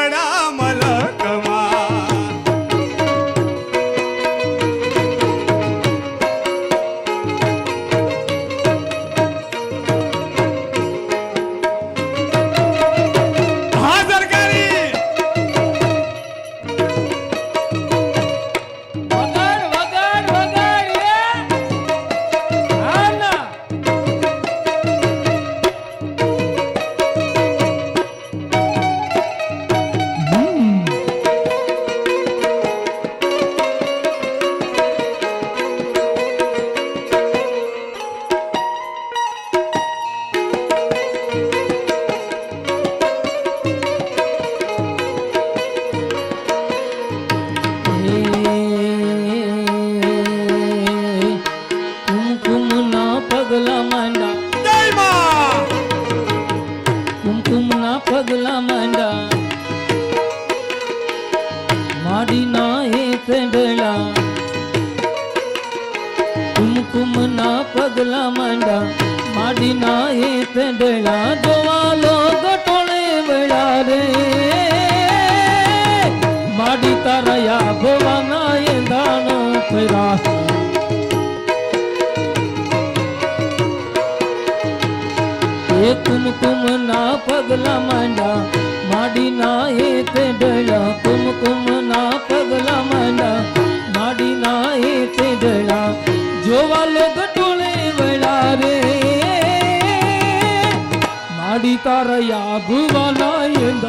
வாழா ತಾರಯ್ಯ ಭುವನ ಎಂದ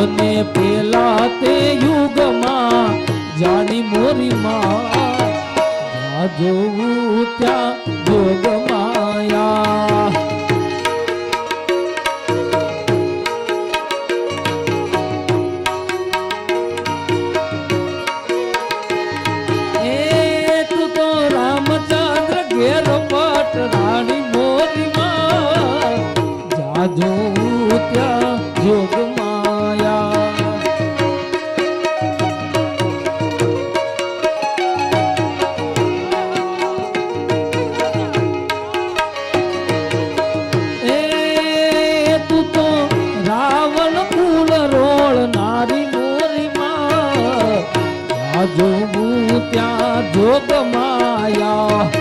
અને પેલા તે યુગમાં જાની મોરી માં જોવું ત્યાં જોગ માયા. રાણી મોરી માં જાજો આજો હું ત્યાં જોગ માયા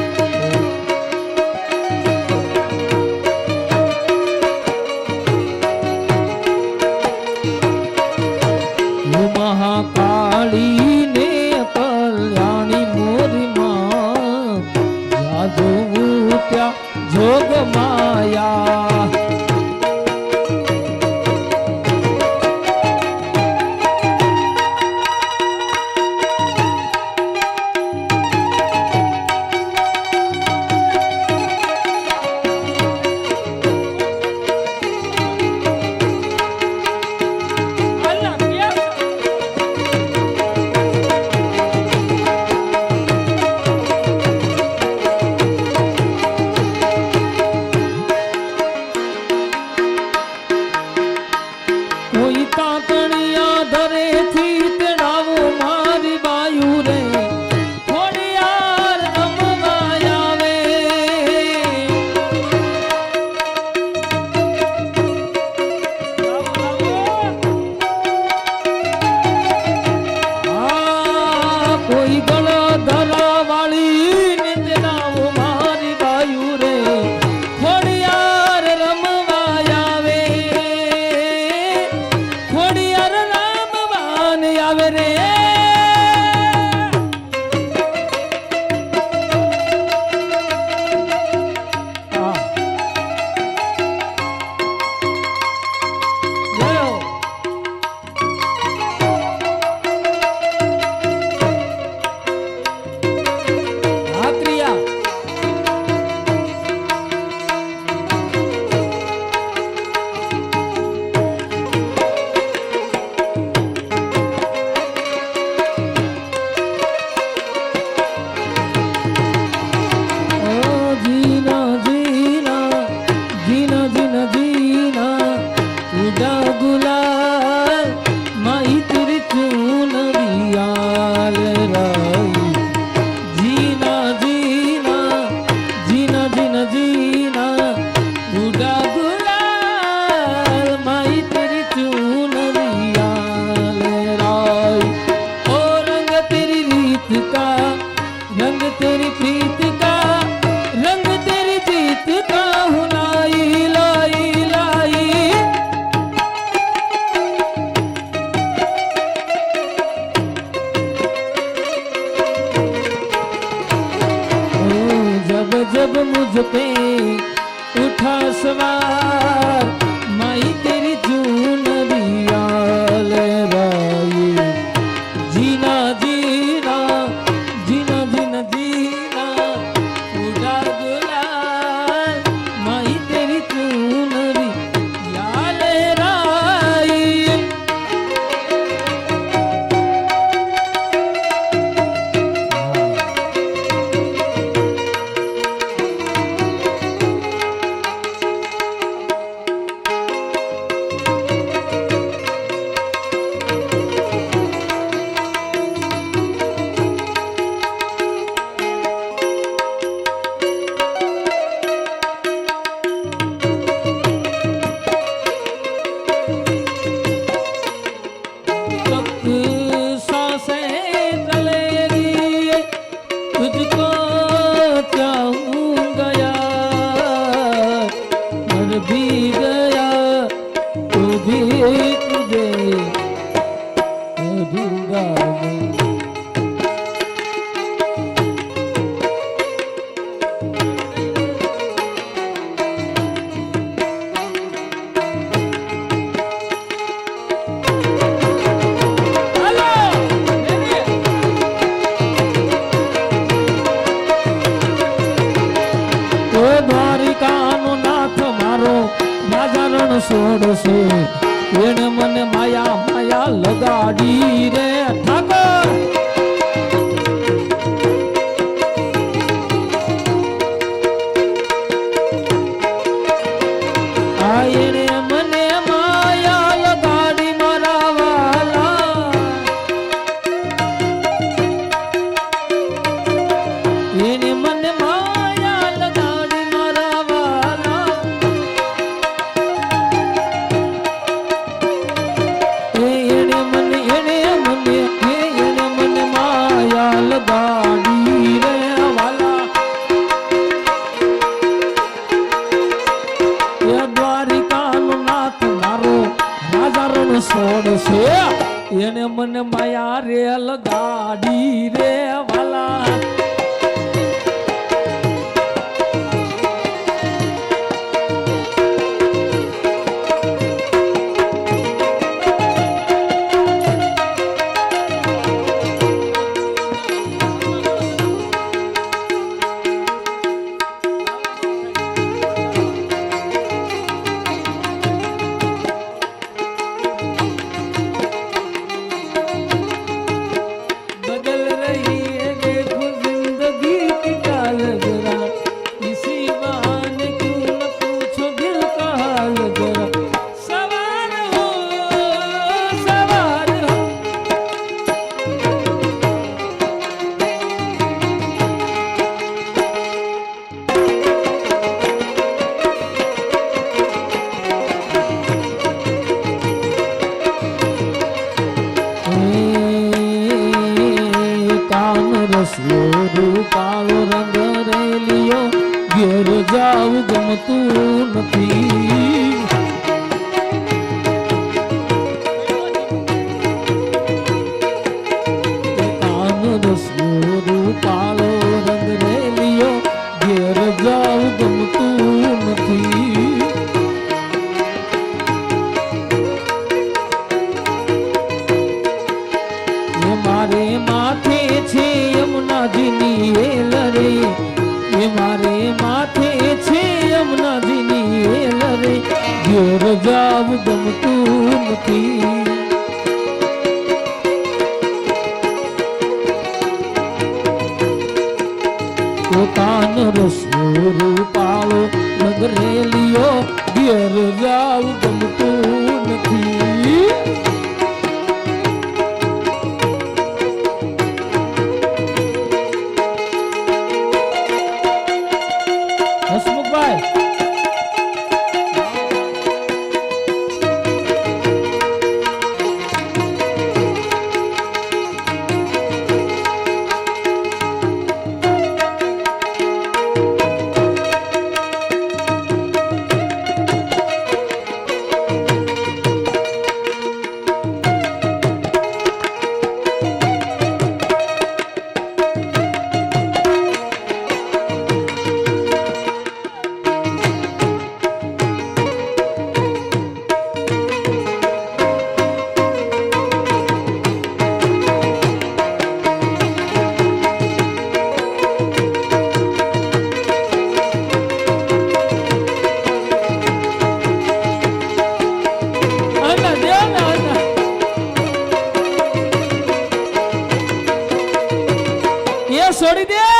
জড়ি দিয়ে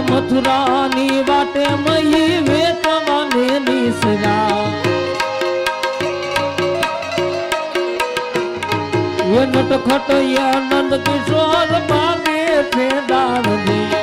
આ મથુરાની વાટે મહી વેતવાને નિસરા. નટખટ યા નંદ કિશોર પાને ફેદાણ દે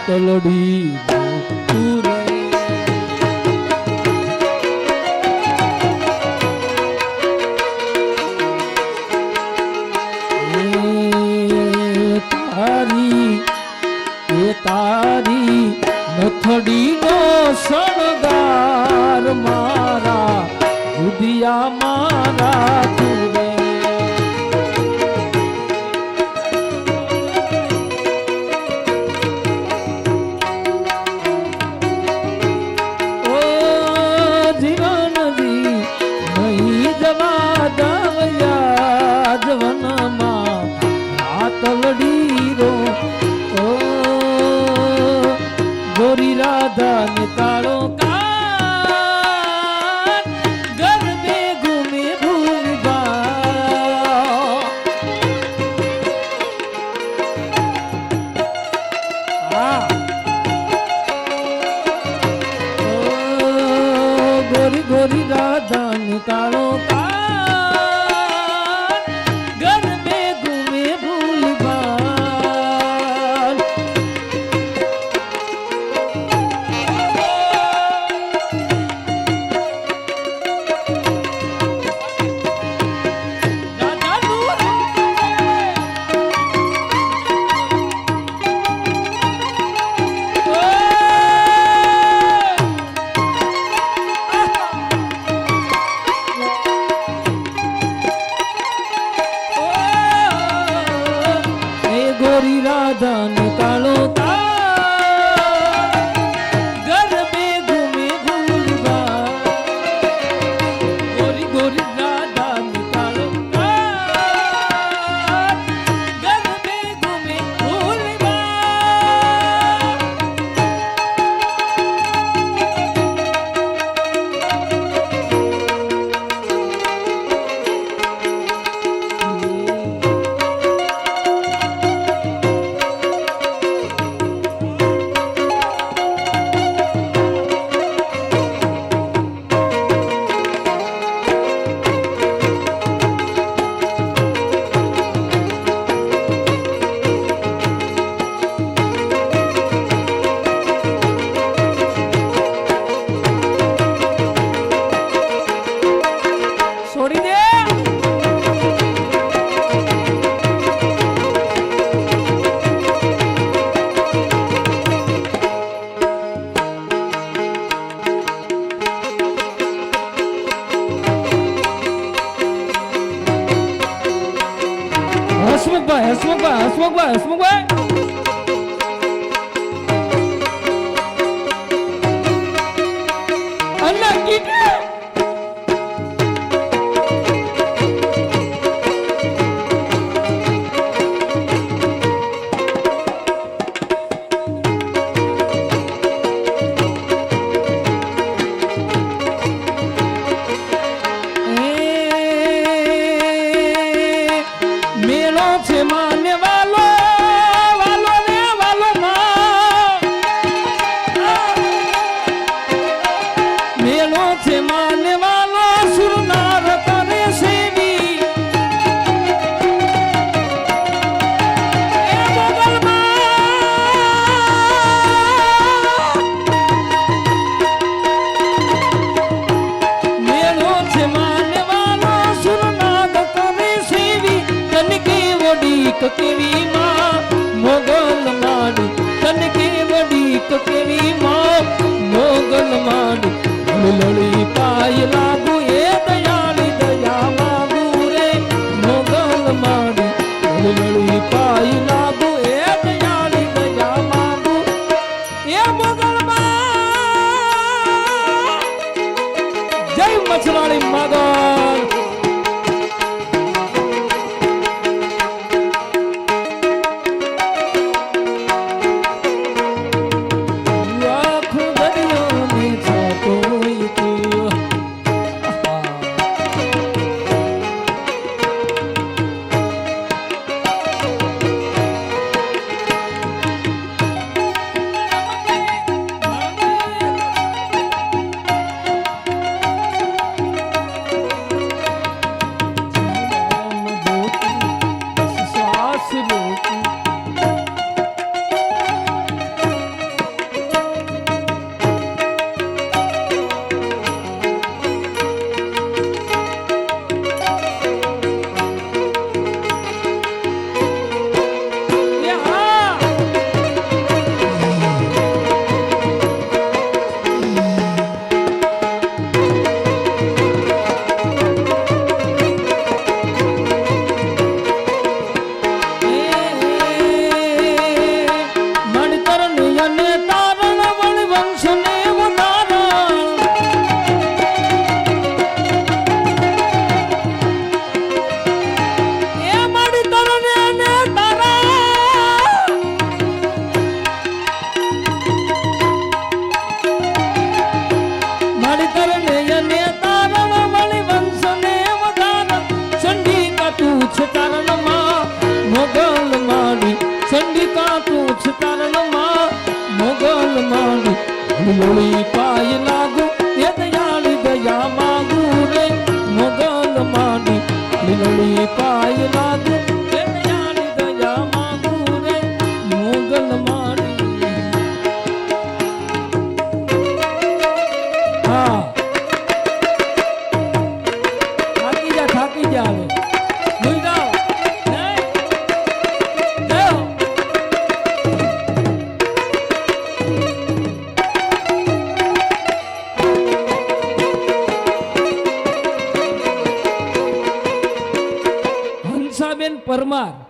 પાતળડી તારી એ તારી નથડી ધન તાળો લળી લોળી પાય લાગુ એ દયાળી દયા માગુ રે મોગલ પાય લાગુ mano?